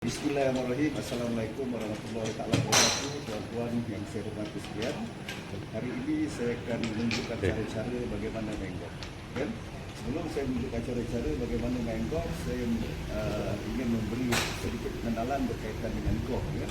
Bismillahirrahmanirrahim. Assalamualaikum warahmatullahi taala wabarakatuh. Tuan-tuan yang saya hormati sekalian. Hari ini saya akan menunjukkan cara-cara bagaimana main golf. Kan? Sebelum saya menunjukkan cara-cara bagaimana main golf, saya uh, ingin memberi sedikit pengenalan berkaitan dengan golf. Ya.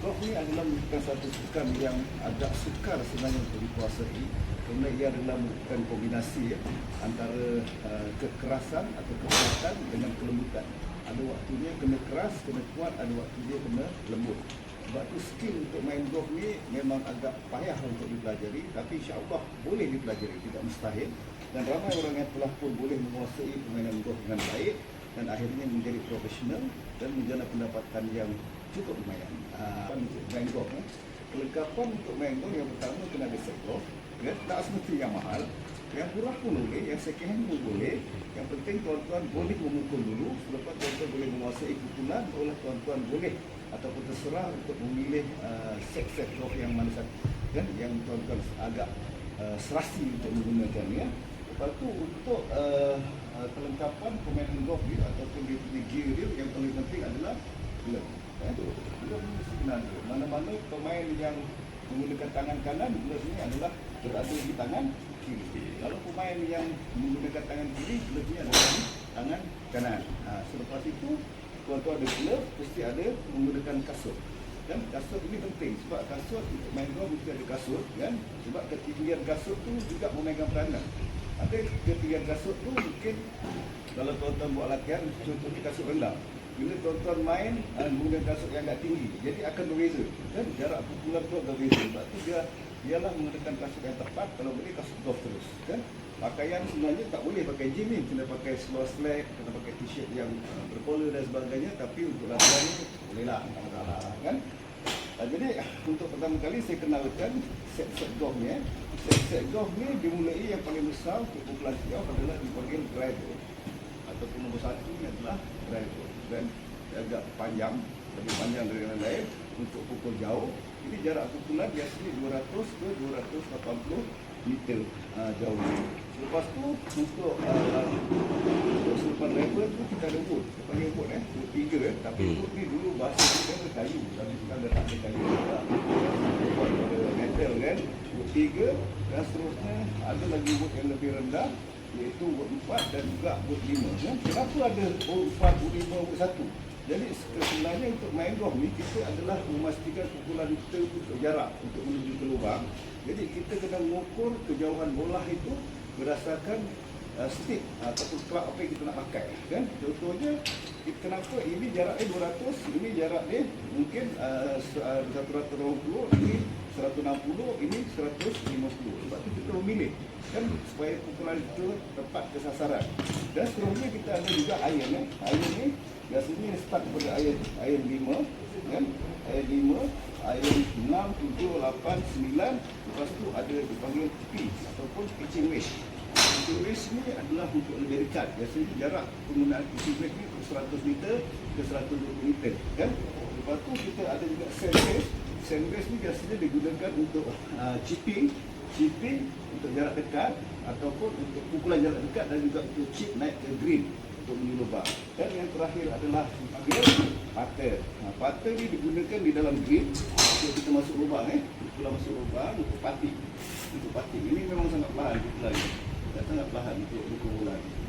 Golf ni adalah merupakan satu sukan yang agak sukar sebenarnya untuk dikuasai kerana ia adalah merupakan kombinasi ya, antara uh, kekerasan atau kekuatan dengan kelembutan ada waktu dia kena keras, kena kuat, ada waktu dia kena lembut. Sebab tu skill untuk main golf ni memang agak payah untuk dipelajari tapi insyaAllah boleh dipelajari, tidak mustahil. Dan ramai orang yang telah pun boleh menguasai permainan golf dengan baik dan akhirnya menjadi profesional dan menjana pendapatan yang cukup lumayan. Uh, main golf ni. Kelengkapan untuk main golf yang pertama kena ada set golf. Ya, tak semestinya mahal. Yang murah pun boleh, yang second hand pun boleh. Yang penting tuan-tuan boleh memukul dulu. Selepas tuan-tuan boleh menguasai pukulan, barulah tuan-tuan boleh ataupun terserah untuk memilih uh, set-set golf yang mana satu. Kan? Yang tuan-tuan agak uh, serasi untuk menggunakan ya. Lepas tu untuk uh, uh, kelengkapan permainan golf dia ataupun dia punya gear dia yang paling penting adalah glove. Ya. Glove ada. Mana-mana pemain yang menggunakan tangan kanan, ni adalah berada di tangan kiri. Kalau pemain yang menggunakan tangan kiri, ni adalah di tangan kanan. Ha, selepas itu, tuan-tuan ada glove, mesti ada menggunakan kasut. Dan kasut ini penting sebab kasut main golf mesti ada kasut kan sebab ketinggian kasut tu juga memegang peranan. Ada ketinggian kasut tu mungkin kalau tuan-tuan buat latihan contohnya kasut rendah. Bila tuan-tuan main uh, menggunakan kasut yang agak tinggi, jadi akan berbeza kan jarak pukulan tu agak berbeza. Sebab tu dia ialah menggunakan kasut yang tepat kalau boleh kasut golf terus kan. Pakaian sebenarnya tak boleh pakai jean ni, kena pakai seluar slack, kena pakai t-shirt yang uh, bercollar dan sebagainya tapi untuk latihan ni tak masalah kan. Uh, jadi untuk pertama kali saya kenalkan set-set golf ni eh. Set-set golf ni dimulai yang paling besar untuk pukulan golf adalah dipanggil driver ataupun nombor satu ni adalah dan dia agak panjang lebih panjang dari yang lain untuk pukul jauh. Ini jarak pukulan biasanya 200 ke 280 meter uh, jauh. Lepas tu untuk uh, untuk selepas driver tu kita ada wood kita panggil wood eh wood tiga eh. Tapi Hmm. wood ni dulu bahasa kita ada kayu. Tapi sekarang dah tak ada kayu dah Wood ada metal kan. Wood tiga dan seterusnya ada lagi wood yang lebih rendah iaitu wood 4 dan juga wood 5 kan? Kenapa ada wood 4, wood 5, wood 1? Jadi sebenarnya untuk main golf ni kita adalah memastikan pukulan kita untuk jarak untuk menuju ke lubang. Jadi kita kena mengukur kejauhan bola itu berdasarkan uh, stick ataupun club apa yang kita nak pakai kan. Contohnya kenapa ini jaraknya 200, ini jarak dia mungkin uh, 120, ini 160, ini 150. Sebab itu kita memilih kan supaya pukulan itu tepat ke sasaran. Dan seterusnya kita ada juga iron eh. Iron ni biasanya start pada iron iron 5 kan. Iron 5, iron 6, 7, 8, 9. Lepas tu ada dipanggil P ataupun pitching wedge. Pitching wedge ni adalah untuk lebih dekat. Biasanya jarak penggunaan pitching wedge ni 100 meter ke 120 meter kan. Lepas tu kita ada juga sand wedge. Sand wedge ni biasanya digunakan untuk uh, chipping chipping untuk jarak dekat ataupun untuk pukulan jarak dekat dan juga untuk chip naik ke green untuk menuju lubang. Dan yang terakhir adalah dipanggil putter. Ha, putter ni digunakan di dalam green untuk kita masuk lubang eh. Pukulan masuk lubang untuk pati. Untuk pati. Ini memang sangat perlahan pukulan. sangat perlahan untuk dukung bola. ni.